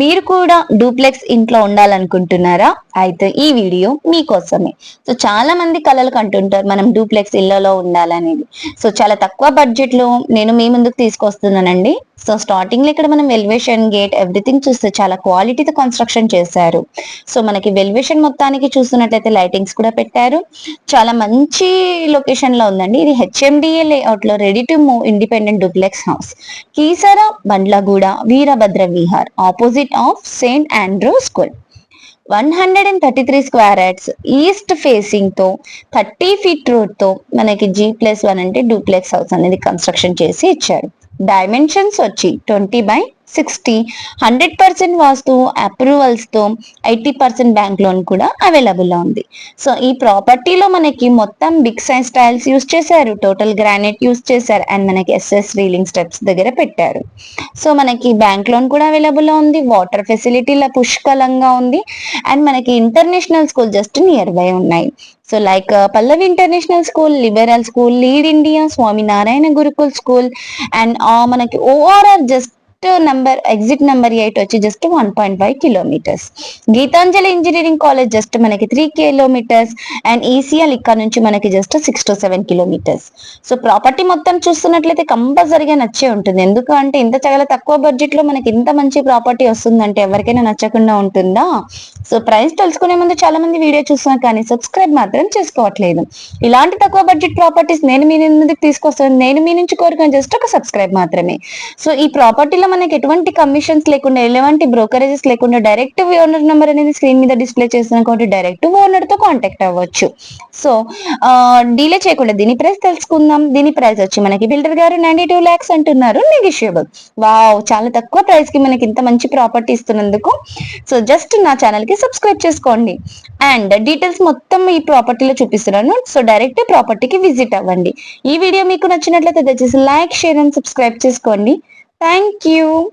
మీరు కూడా డూప్లెక్స్ ఇంట్లో ఉండాలనుకుంటున్నారా? అయితే ఈ వీడియో మీకోసమే. సో చాలా మంది కలలు కంటుంటారు మనం డూప్లెక్స్ ఇళ్ళలో ఉండాలనేది. సో చాలా తక్కువ బడ్జెట్లో నేను మీ ముందుకు తీసుకొస్తున్నానండి. సో స్టార్టింగ్లో ఇక్కడ మనం వెల్వేషన్ గేట్ ఎవ్రీథింగ్ చూస్తే చాలా క్వాలిటీతో కన్స్ట్రక్షన్ చేశారు. సో మనకి వెల్వేషన్ మొత్తానికి చూస్తున్నట్లయితే లైటింగ్స్ కూడా పెట్టారు. చాలా మంచి లొకేషన్లో ఉందండి. ఇది హెచ్ఎండిఏ లేఅవుట్లో ready to move independent duplex house Keesara Bandlaguda Veerabhadra Vihar opposite of Saint Andrew school one hundred and thirty three square yards east ఫేసింగ్తో thirty feet రోడ్తో మనకి జీ ప్లస్ వన్ అంటే డూప్లెక్స్ హౌస్ అనేది construction చేసి ఇచ్చారు. Dimensions వచ్చి twenty by sixty hundred percent vastu అప్రూవల్స్తో eighty percent bank loan కూడా అవైలబుల్లో ఉంది. సో ఈ ప్రాపర్టీలో మనకి మొత్తం బిగ్ సైజ్ టైల్స్ యూస్ చేశారు. టోటల్ గ్రానైట్ యూస్ చేశారు. అండ్ మనకి ఎస్ఎస్ రీలింగ్ స్టెప్స్ దగ్గర పెట్టారు. సో మనకి బ్యాంక్ లోన్ కూడా అవైలబుల్లో ఉంది. వాటర్ ఫెసిలిటీల పుష్కలంగా ఉంది. అండ్ మనకి international school just near by ఉన్నాయి so like Pallavi international school liberal school lead India Swaminarayan Gurukul school and మనకి ORR just number exit number eight వచ్చి just one point five kilometres Geethanjali engineering college just మనకి three kilometres and ECL ఇక్కడ నుంచి మనకి just six to seven kilometres so property మొత్తం చూస్తున్నట్లయితే కంపల్సరిగా నచ్చే ఉంటుంది. ఎందుకంటే ఇంత చాలా తక్కువ బడ్జెట్లో మనకి ఇంత మంచి ప్రాపర్టీ వస్తుందంటే ఎవరికైనా నచ్చకుండా ఉంటుందా? సో ప్రైస్ తెలుసుకునే ముందు చాలా మంది వీడియో చూస్తున్నారు కానీ సబ్స్క్రైబ్ మాత్రం చేసుకోవట్లేదు. ఇలాంటి తక్కువ బడ్జెట్ ప్రాపర్టీస్ నేను మీ ముందుకు తీసుకొస్తాను. నేను మీ నుంచి కోరుకుని జస్ట్ ఒక సబ్స్క్రైబ్ మాత్రమే. సో ఈ ప్రాపర్టీలో మనకి ఎటువంటి కమిషన్స్ లేకుండా ఎలాంటి బ్రోకరేజెస్ లేకుండా డైరెక్ట్ ఓనర్ నెంబర్ అనేది స్క్రీన్ మీద డిస్ప్లే చేస్తున్న కాబట్టి డైరెక్ట్ ఓనర్తో కాంటాక్ట్ అవ్వచ్చు. సో డీలే చేయకుండా దీని ప్రైస్ తెలుసుకుందాం. దీని ప్రైస్ వచ్చి మనకి బిల్డర్ గారు నైన్టీ టూ ల్యాక్స్ అంటున్నారు నెగిషియబుల్ వావ్ చాలా తక్కువ ప్రైస్కి మనకి ఇంత మంచి ప్రాపర్టీ ఇస్తున్నందుకు. సో జస్ట్ నా ఛానల్కి సబ్స్క్రైబ్ చేసుకోండి. అండ్ డీటెయిల్స్ మొత్తం ఈ ప్రాపర్టీలో చూపిస్తున్నాను. సో డైరెక్ట్ ప్రాపర్టీకి విజిట్ అవ్వండి. ఈ వీడియో మీకు నచ్చినట్లయితే దయచేసి లైక్ షేర్ అండ్ సబ్స్క్రైబ్ చేసుకోండి. Thank you.